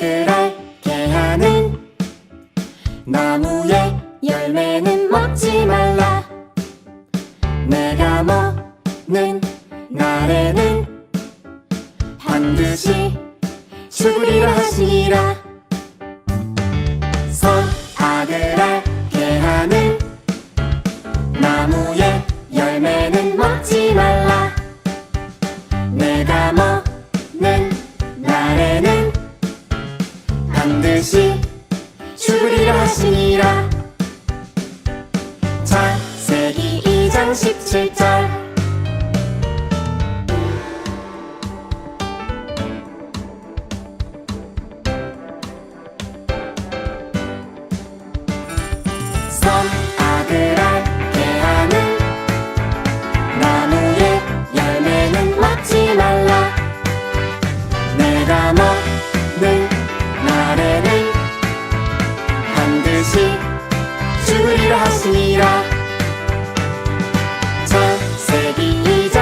알게 하는 나무의 열매는 먹지 말라. 내가 먹는 날에는 반드시 죽으리라 하시니라. 먹지 말라. 내가 먹는 날에는 반드시 죽으리라 하시니라. 창세기 2장 17절. 선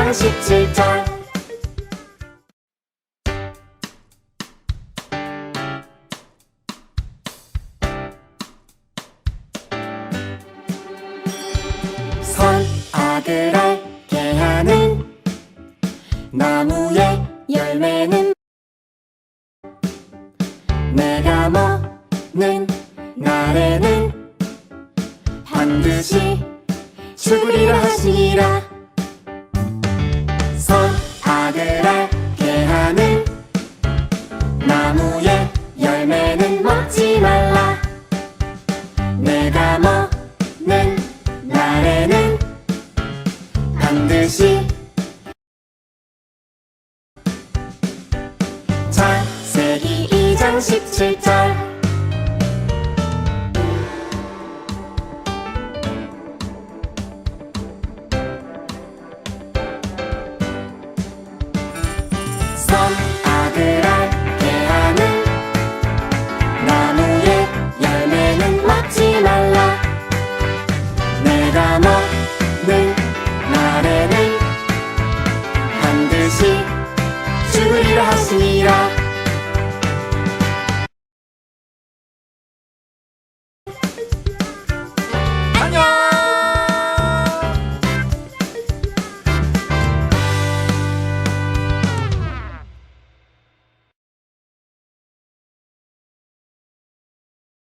장 17절 선악을 알게 하는 나무의 열매는 내가 먹는 날에는 반드시 죽으리라 하시니라 자그랗게 하늘 나무에 열매는 먹지 말라 내가 먹는 날에는 반드시 창세기 2장 17절 뜻을 주리라 하시니라